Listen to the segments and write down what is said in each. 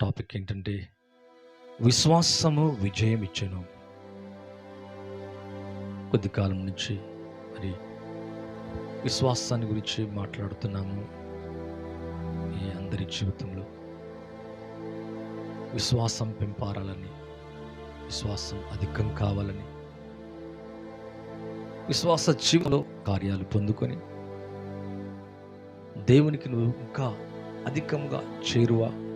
Topic ఏంటంటే విశ్వాసము విజయం ఇచ్చాను. కొద్ది కాలం నుంచి మరి విశ్వాసాన్ని గురించి మాట్లాడుతున్నాము మీ అందరి జీవితంలో. విశ్వాసం పెంపారాలని విశ్వాసం అధికం కావాలని విశ్వాస జీవంలో కార్యాలు పొందుకొని దేవునికి నువ్వు ఇంకా అధికంగా చేరువ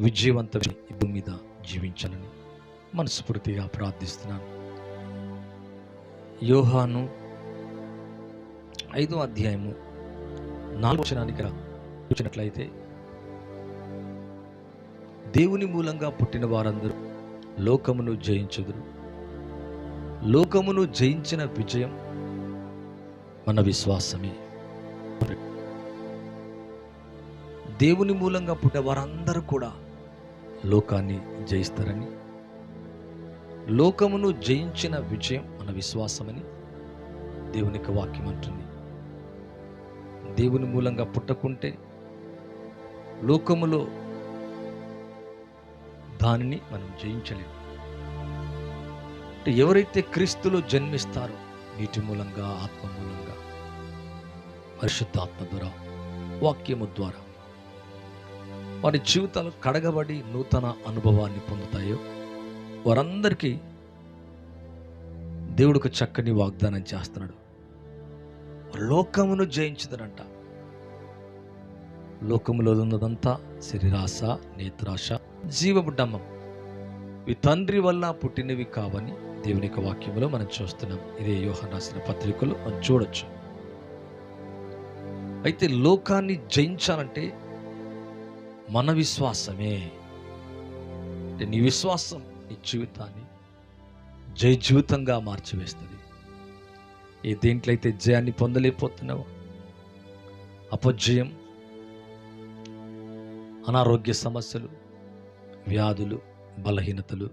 విజయవంతమైన ఈ భూమి మీద జీవించాలని మనస్ఫూర్తిగా ప్రార్థిస్తున్నాను. యోహాను ఐదో అధ్యాయము నాలుగు వచనానికి చూసినట్లయితే దేవుని మూలంగా పుట్టిన వారందరూ లోకమును జయించుదురు. లోకమును జయించిన విజయం మన విశ్వాసమే. దేవుని మూలంగా పుట్టిన వారందరూ కూడా లోకాన్ని జయిస్తారని. లోకమును జయించిన విజయం మన విశ్వాసమని దేవుని యొక్క వాక్యం అంటుంది. దేవుని మూలంగా పుట్టకుంటే లోకములో దానిని మనం జయించలేము అంటే ఎవరైతే క్రీస్తులో జన్మిస్తారో నీటి మూలంగా ఆత్మ మూలంగా పరిశుద్ధాత్మ ద్వారా వాక్యము ద్వారా వారి జీవితాలు కడగబడి నూతన అనుభవాన్ని పొందుతాయో వారందరికీ దేవుడికి చక్కని వాగ్దానం చేస్తున్నాడు. లోకమును జయించదనంట. లోకములో ఉన్నదంతా శరీరాశ నేత్రాశ జీవబుడ్డమ్మం ఇవి తండ్రి వల్ల పుట్టినవి కావని దేవుని యొక్క వాక్యంలో మనం చూస్తున్నాం. ఇదే యోహన్ రాసిన పత్రికలో మనం చూడొచ్చు. అయితే లోకాన్ని జయించాలంటే మన విశ్వాసమే. అంటే నీ విశ్వాసం నీ జీవితాన్ని జయ జీవితంగా మార్చివేస్తుంది. ఏ దేంట్లో అయితే జయాన్ని పొందలేకపోతున్నావో అపజయం అనారోగ్య సమస్యలు వ్యాధులు బలహీనతలు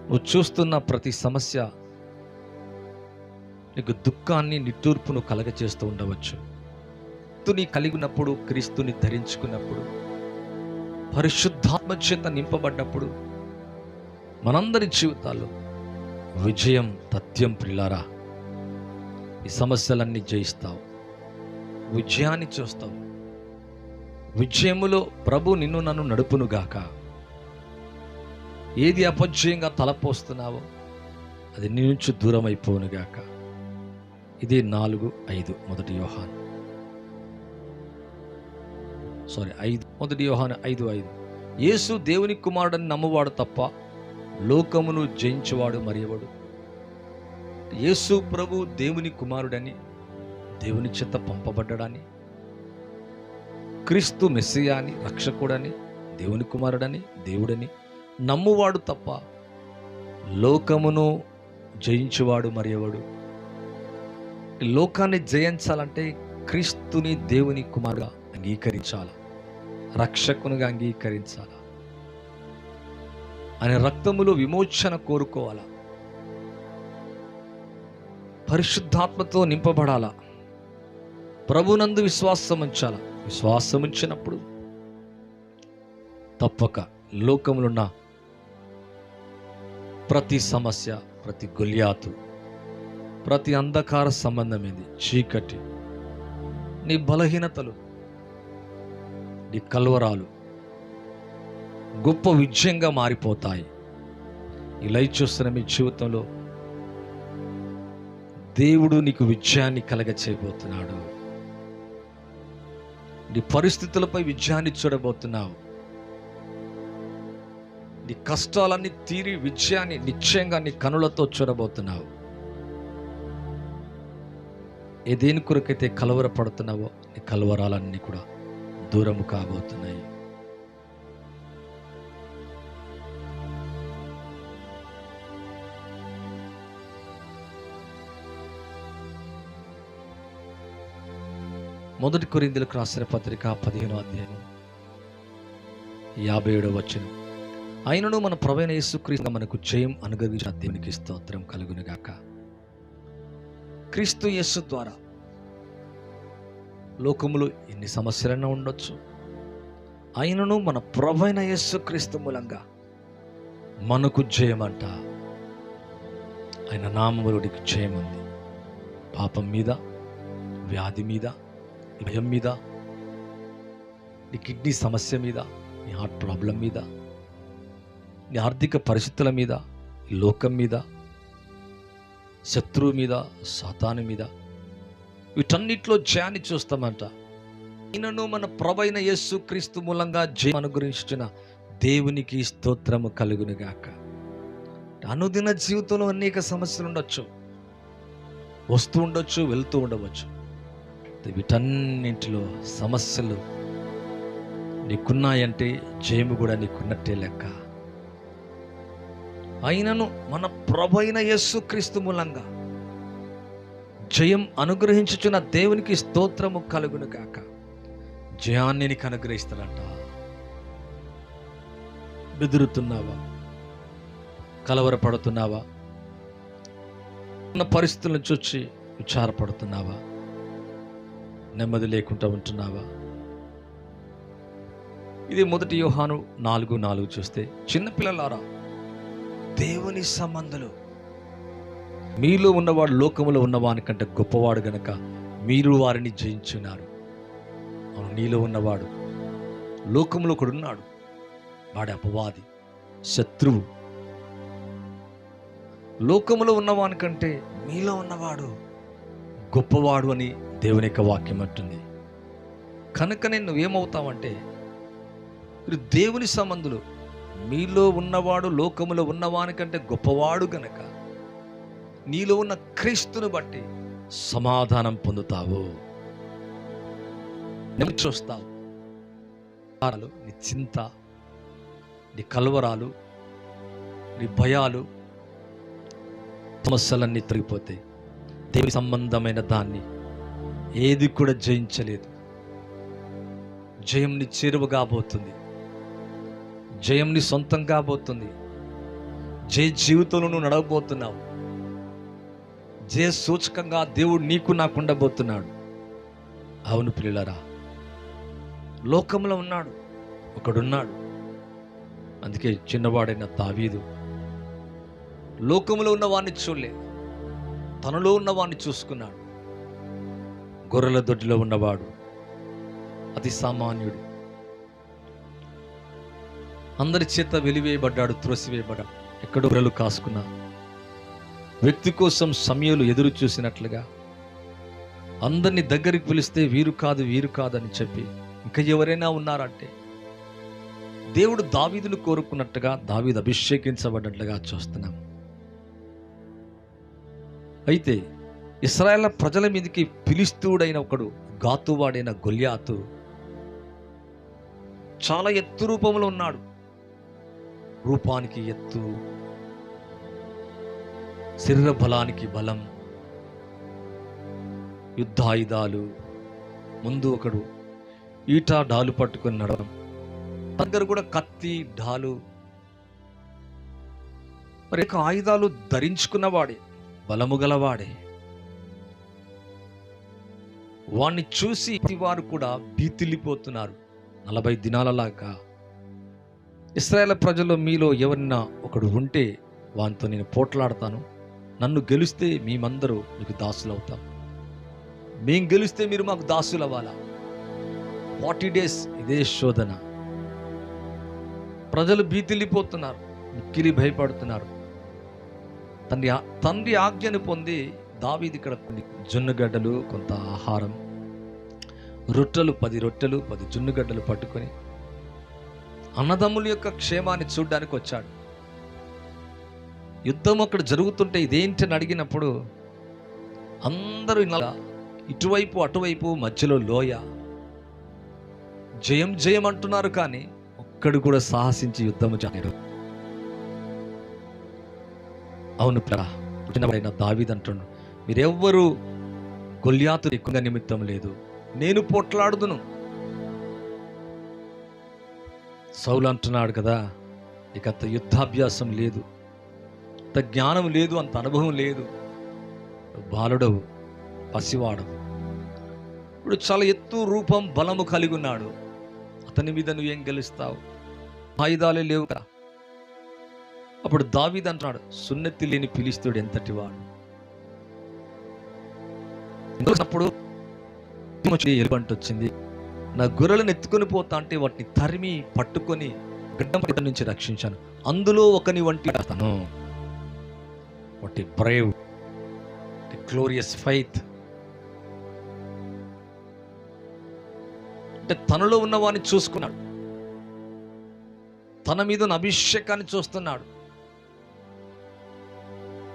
నువ్వు చూస్తున్న ప్రతి సమస్య నీకు దుఃఖాన్ని నిట్టూర్పును కలగచేస్తూ ఉండవచ్చు. క్రీస్తుని కలిగి ఉన్నప్పుడు క్రీస్తుని ధరించుకున్నప్పుడు పరిశుద్ధాత్మ చేత నింపబడ్డప్పుడు మనందరి జీవితాల్లో విజయం తథ్యం పిల్లారా ఈ సమస్యలన్నీ జయిస్తావు విజయాన్ని చూస్తావు. విజయములో ప్రభు నిన్ను నన్ను నడుపునుగాక ఏది అపజయంగా తలపోస్తున్నావో అది నీ నుంచి దూరం అయిపోనుగాక ఇది నాలుగు ఐదు మొదటి వ్యూహాన్ని సారీ ఐదు. మొదటి యోహాను ఐదు ఐదు. యేసు దేవుని కుమారుడని నమ్మువాడు తప్ప లోకమును జయించువాడు మరియవాడు యేసు ప్రభు దేవుని కుమారుడని దేవుని చేత పంపబడ్డాడని క్రీస్తు మెస్సియా అని రక్షకుడని దేవుని కుమారుడని దేవుడని నమ్మువాడు తప్ప లోకమును జయించువాడు మరియవాడు లోకాన్ని జయించాలంటే క్రీస్తుని దేవుని కుమారుగా అంగీకరించాల? రక్షకునిగా అంగీకరించాల? అనే రక్తములో విమోచన కోరుకోవాలా? పరిశుద్ధాత్మతో నింపబడాలా? ప్రభునందు విశ్వాసం ఉంచాల? విశ్వాసం ఉంచినప్పుడు తప్పక లోకములున్న ప్రతి సమస్య ప్రతి గుళ్యాతు ప్రతి అంధకార సంబంధమైంది చీకటి నీ బలహీనతలు నీ కల్వరాలు గొప్ప విజయంగా మారిపోతాయి. ఇలా చూస్తున్న మీ జీవితంలో దేవుడు నీకు విజయాన్ని కలగ చేయబోతున్నాడు నీ పరిస్థితులపై విజయాన్ని చూడబోతున్నావు. నీ కష్టాలన్నీ తీరి విజయాన్ని నిశ్చయంగా నీ కనులతో చూడబోతున్నావు. ఏ దేని కొరకైతే కలవరపడుతున్నావో నీ కలవరాలన్నీ కూడా దూరము కాబోతున్నాయి. మొదటి కొరిందులకు రాసిన పత్రిక పదిహేనో అధ్యాయం యాభై ఏడో వచనం. అయినను మన ప్రవీణ యేసుక్రీస్తు మనకు జయం అనుగ్రహించిన దేవునికి స్తోత్రం కలుగునుగాక క్రీస్తు యేసు ద్వారా లోకములు ఎన్ని సమస్యలైనా ఉండొచ్చు. అయినను మన ప్రభైన యేసుక్రీస్తు మూలంగా మనకు జయమంట. ఆయన నామములుడికి జయం ఉంది పాపం మీద వ్యాధి మీద నీ భయం మీద నీ కిడ్నీ సమస్య మీద నీ హార్ట్ ప్రాబ్లం మీద నీ ఆర్థిక పరిస్థితుల మీద లోకం మీద శత్రువు మీద సాతాను మీద వీటన్నిటిలో జయాన్ని చూస్తామంట. ఈయనను మన ప్రభైన యేసు క్రీస్తు మూలంగా జయం అనుగ్రహించిన దేవునికి స్తోత్రము కలుగునుగాక. అనుదిన జీవితంలో అనేక సమస్యలు ఉండొచ్చు. వస్తూ ఉండొచ్చు వెళ్తూ ఉండవచ్చు. వీటన్నింటిలో సమస్యలు నీకున్నాయంటే జయము కూడా నీకున్నట్టే లెక్క. అయినను మన ప్రభైన యస్సు యేసు క్రీస్తు మూలంగా జయం అనుగ్రహించుచున్న దేవునికి స్తోత్రము కలుగును గాక. జయాన్ని నీకు అనుగ్రహిస్తాడంట బెదురుతున్నావా? కలవరపడుతున్నావా? ఉన్న పరిస్థితులను చూచి విచారపడుతున్నావా? నెమ్మది లేకుండా ఉంటున్నావా? ఇది మొదటి యోహాను నాలుగు నాలుగు చూస్తే చిన్నపిల్లలారా దేవుని సంబంధులు మీలో ఉన్నవాడు లోకములో ఉన్నవాని కంటే గొప్పవాడు గనక మీరు వారిని జయించున్నారు. అవును నీలో ఉన్నవాడు లోకములో ఒకడున్నాడు. వాడి అపవాది శత్రువు. లోకములో ఉన్నవాని కంటే మీలో ఉన్నవాడు గొప్పవాడు అని దేవుని యొక్క వాక్యం అంటుంది. కనుకనే నువ్వేమవుతావంటే మీరు దేవుని సంబంధులు. మీలో ఉన్నవాడు లోకములో ఉన్నవాని కంటే గొప్పవాడు గనక నీలో ఉన్న క్రీస్తుని బట్టి సమాధానం పొందుతావు. చూస్తావు నీ చింత నీ కలవరాలు నీ భయాలు సమస్యలన్నీ తొలగిపోతాయి దేవి సంబంధమైన దాన్ని ఏది కూడా జయించలేదు. జయం నీ చేరువ కాబోతుంది జయం నీ సొంతం కాబోతుంది జయ జీవితంలో నువ్వు నడవబోతున్నావు. జయ సూచకంగా దేవుడు నీకు నాకు ఉండబోతున్నాడు. అవును పిల్లరా లోకంలో ఉన్నాడు ఒకడున్నాడు. అందుకే చిన్నవాడైన తావీదు లోకంలో ఉన్న వాడిని చూడలేదు తనలో ఉన్న వాడిని చూసుకున్నాడు. గొర్రెల దొడ్డిలో ఉన్నవాడు అతి సామాన్యుడు. అందరి చేత వెలివేయబడ్డాడు త్రోసివేయబడ్డాడు ఎక్కడో గొర్రెలు కాసుకున్నాడు వ్యక్తి కోసం సమయాలు ఎదురు చూసినట్లుగా. అందరిని దగ్గరికి పిలిస్తే వీరు కాదు వీరు కాదని చెప్పి ఇంకా ఎవరైనా ఉన్నారంటే దేవుడు దావీదును కోరుకున్నట్టుగా దావీదు అభిషేకించబడినట్లుగా చూస్తున్నాం. అయితే ఇస్రాయల్ ప్రజల మీదకి పిలిస్తూడైన ఒకడు గాతువాడైన గొల్యాతు చాలా ఎత్తు రూపంలో ఉన్నాడు. రూపానికి ఎత్తు శరీర బలానికి బలం. యుద్ధాయుధాలు. ముందు ఒకడు ఈట డాలు పట్టుకొని నడవడం. దగ్గర కూడా కత్తి డాలు. మరి యొక్క ఆయుధాలు ధరించుకున్నవాడే బలము గలవాడే. వాణ్ణి చూసి వారు కూడా భీతిల్లిపోతున్నారు. నలభై దినాలలాగా. ఇస్రాయేల్ ప్రజల్లో మీలో ఎవరిన ఒకడు ఉంటే వానితో నేను పోట్లాడతాను. నన్ను గెలిస్తే మేమందరూ మీకు దాసులు అవుతాం మేము గెలిస్తే మీరు మాకు దాసులు అవ్వాలా ఫార్టీ డేస్ ఇదే శోధన. ప్రజలు భీతిల్లిపోతున్నారు మిక్కిలి భయపడుతున్నారు. తండ్రి తండ్రి ఆజ్ఞను పొంది దావీది ఇక్కడ కొన్ని జున్నుగడ్డలు కొంత ఆహారం రొట్టెలు పది రొట్టెలు పది జున్నుగడ్డలు పట్టుకొని అన్నదమ్ముల యొక్క క్షేమాన్ని చూడ్డానికి వచ్చాడు యుద్ధం అక్కడ జరుగుతుంటే ఇదేంటని అడిగినప్పుడు అందరూ ఇలా ఇటువైపు అటువైపు మధ్యలో లోయ. జయం జయం అంటున్నారు కానీ ఒక్కడు కూడా సాహసించి యుద్ధము చేయడు అవును ప్రా పుట్టినవాడైన అంటున్నాడు మీరెవ్వరూ గొల్యాతు ఎక్కువగా నిమిత్తం లేదు. నేను పోట్లాడుదును. సౌలు అంటున్నాడు కదా ఇక యుద్ధాభ్యాసం లేదు. అంత జ్ఞానం లేదు అంత అనుభవం లేదు. బాలుడవు పసివాడవు ఇప్పుడు చాలా ఎత్తు రూపం బలము కలిగి ఉన్నాడు. అతని మీద నువ్వేం గెలుస్తావు? ఆయుధాలే లేవు కదా. అప్పుడు దావీద్ అంటున్నాడు సున్నతి లేని పిలిస్తాడు ఎంతటి వాడు? అప్పుడు ఎలుబంట వచ్చింది. నా గొర్రెలను ఎత్తుకొని పోతా అంటే వాటిని తరిమి పట్టుకొని గడ్డం నుంచి రక్షించాను. అందులో ఒకని వంటి అతను. వాటి బ్రేవ్ గ్లోరియస్ ఫైత్ అంటే తనలో ఉన్నవాడిని చూసుకున్నాడు. తన మీద ఉన్న అభిషేకాన్ని చూస్తున్నాడు.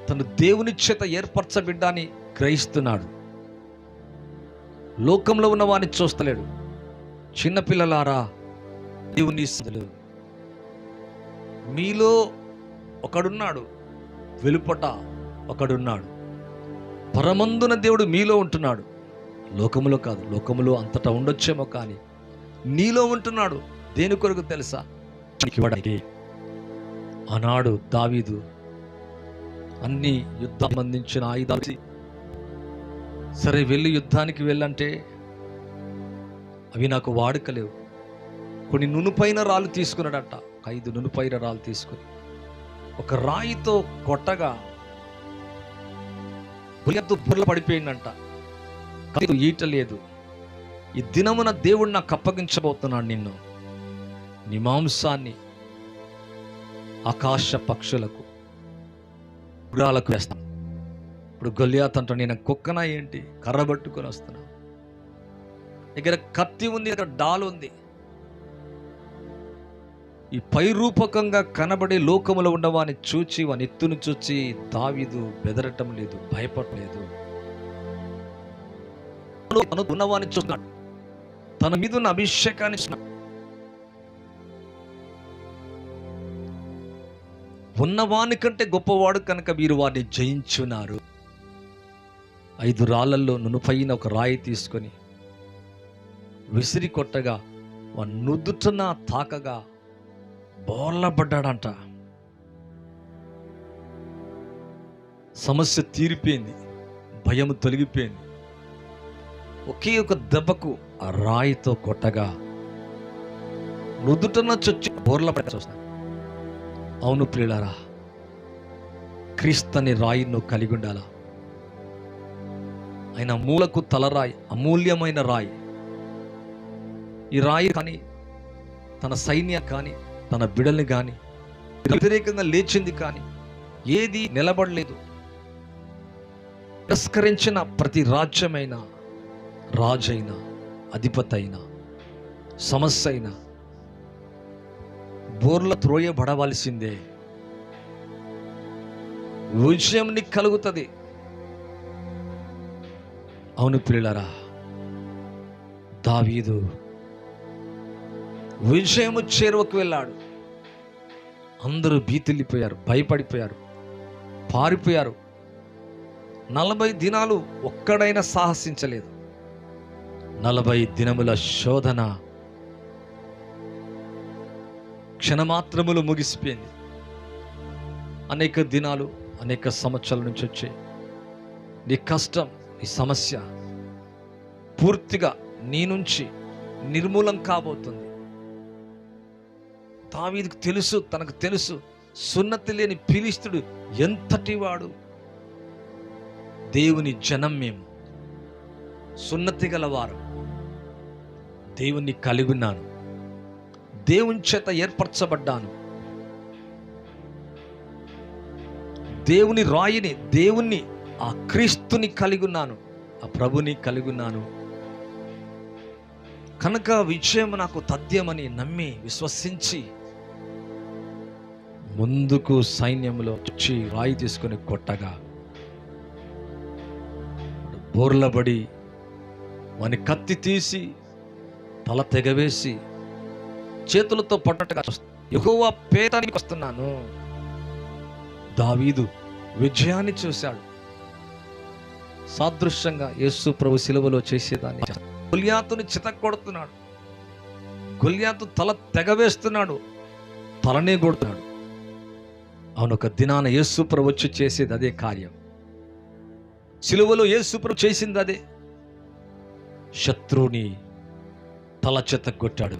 తను దేవుని చేత ఏర్పరచబిడ్డాన్ని గ్రహిస్తున్నాడు. లోకంలో ఉన్న వాడిని చూస్తలేడు చిన్నపిల్లలారా దేవుని మీలో ఒకడున్నాడు. వెలుపట ఒకడున్నాడు. పరమందున దేవుడు మీలో ఉంటున్నాడు. లోకములో కాదు లోకములో అంతటా ఉండొచ్చేమో కానీ నీలో ఉంటున్నాడు. దేని కొరకు తెలుసా? నీకు ఆనాడు దావీదు అన్ని యుద్ధం సంబంధించిన ఆయుధాలు సరే వెళ్ళి యుద్ధానికి వెళ్ళంటే అవి నాకు వాడుకలేవు. కొన్ని నునుపైన రాళ్ళు తీసుకున్నాడట. ఒక ఐదు నునుపైన రాళ్ళు తీసుకుని ఒక రాయితో కొట్టగా బుల్లెత్తు బుర్ర పడిపోయిందంట. కత్తితో ఈట లేదు. ఈ దినమున దేవుడు నాకు అప్పగించబోతున్నాడు నిన్ను. నీ మాంసాన్ని ఆకాశ పక్షులకు గురాలకు వేస్తాను ఇప్పుడు గొల్లియాత్ నేను కుక్కనా ఏంటి? కర్ర పట్టుకొని వస్తున్నా. దగ్గర కత్తి ఉంది దగ్గర డాల్ ఉంది. ఈ పైరూపకంగా కనబడే లోకములో ఉండవాని చూచి వాని ఎత్తును చూచి దావీదు బెదరటం లేదు భయపడలేదు. తను ఉన్నవాని చూస్తున్నాడు. తన మీద ఉన్న అభిషేకాన్ని ఉన్నవాని కంటే గొప్పవాడు కనుక వీరు వారిని జయించున్నారు. ఐదు రాళ్ళల్లో నునుపైన ఒక రాయి తీసుకొని విసిరి కొట్టగా వాని నుదుటన తాకగా బోర్లపడ్డాడంట సమస్య తీరిపోయింది భయం తొలగిపోయింది. ఒకే ఒక దెబ్బకు ఆ రాయితో కొట్టగా నుదుటన చొచ్చి బోర్ల చూస్తాను అవును ప్రియులారా క్రీస్తని రాయి నువ్వు కలిగి ఉండాలా. ఆయన మూలకు తలరాయి అమూల్యమైన రాయి. ఈ రాయి కానీ తన సైన్యం కానీ తన బిడల్ని కానీ వ్యతిరేకంగా లేచింది కానీ ఏది నిలబడలేదు. తిరస్కరించిన ప్రతి రాజ్యమైన రాజైన అధిపతి అయినా సమస్య అయినా బోర్ల త్రోయబడవలసిందే. విజయం నీకు కలుగుతుంది. అవును పిల్లరా దావీదు విజయము చేరువకు వెళ్ళాడు. అందరూ భీతిల్లిపోయారు భయపడిపోయారు పారిపోయారు. నలభై దినాలు ఒక్కడైనా సాహసించలేదు. నలభై దినముల శోధన క్షణమాత్రములు ముగిసిపోయింది. అనేక దినాలు అనేక సంవత్సరాల నుంచి వచ్చే నీ కష్టం నీ సమస్య పూర్తిగా నీ నుంచి నిర్మూలం కాబోతుంది. దావీదుకు తెలుసు తనకు తెలుసు. సున్నతి లేని పిలిస్తుడు ఎంతటి వాడు దేవుని జనం మేము. సున్నతి గలవారు. దేవుణ్ణి కలిగి ఉన్నాను. దేవుని చేత ఏర్పరచబడ్డాను. దేవుని రాయిని దేవుణ్ణి ఆ క్రీస్తుని కలిగి ఉన్నాను. ఆ ప్రభుని కలిగి ఉన్నాను. కనుక విజయం నాకు తథ్యమని నమ్మి విశ్వసించి ముందుకు సైన్యంలో వచ్చి రాయి తీసుకొని కొట్టగా బోర్లబడి వాని కత్తి తీసి తల తెగవేసి చేతులతో పట్టట్టుగా ఎక్కువ పేటానికి వస్తున్నాను. దావీదు విజయాన్ని చూశాడు. సాదృశ్యంగా యేసు ప్రభు శిలువలో చేసేదాన్ని. గొల్యాతుని చితక్కొడుతున్నాడు. గొల్యాతు తల తెగవేస్తున్నాడు. తలనే కొడుతున్నాడు. అవును ఒక దినాన యేసు వచ్చి చేసేది అదే కార్యం. సిలువలో యేసుప్ర చేసింది అదే. శత్రువుని తల చెత్త కొట్టాడు.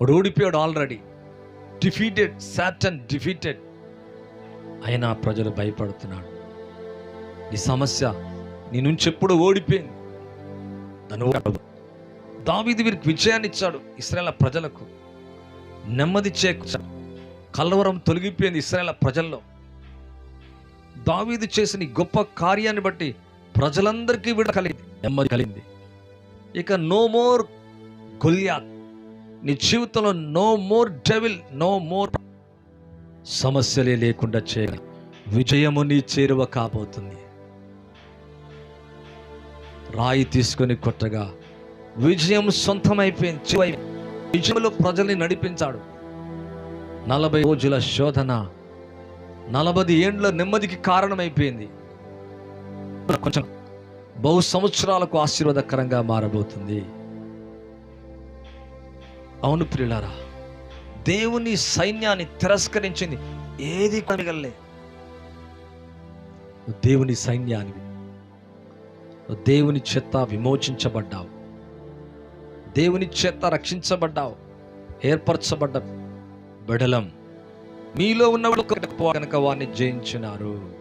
వాడు ఓడిపోయాడు ఆల్రెడీ. Defeated Satan defeated. అయినా ప్రజలు భయపడుతున్నాడు. ఈ సమస్య నీ నుంచి ఎప్పుడు ఓడిపోయింది. దాని దావిది వీరికి విజయాన్ని ఇచ్చాడు ఇస్రాయల ప్రజలకు. నెమ్మది చేకూర్చాడు. కలవరం తొలగిపోయింది ఇస్రాయల ప్రజల్లో. దావీదు చేసిన గొప్ప కార్యాన్ని బట్టి ప్రజలందరికీ విడ కలిగింది నెమ్మది కలిగింది. ఇక నో మోర్ గొల్యాత్ నీ జీవితంలో no more devil no more సమస్యలే లేకుండా చేయ విజయము నీ చేరువ కాబోతుంది. రాయి తీసుకొని కొట్టగా విజయం సొంతమైపోయింది విజయంలో ప్రజల్ని నడిపించాడు. నలభై రోజుల శోధన నలభై ఏండ్ల నెమ్మదికి కారణమైపోయింది. కొంచెం బహు సంవత్సరాలకు ఆశీర్వాదకరంగా మారబోతుంది. అవును ప్రియులారా దేవుని సైన్యాన్ని తిరస్కరించింది ఏది కనగలే దేవుని సైన్యానివి దేవుని చెత్త విమోచించబడ్డావు. దేవుని చేత రక్షించబడ్డావు ఏర్పరచబడ్డ బెడలం. మీలో ఉన్నవాడు కనుక వారిని జయించినారు.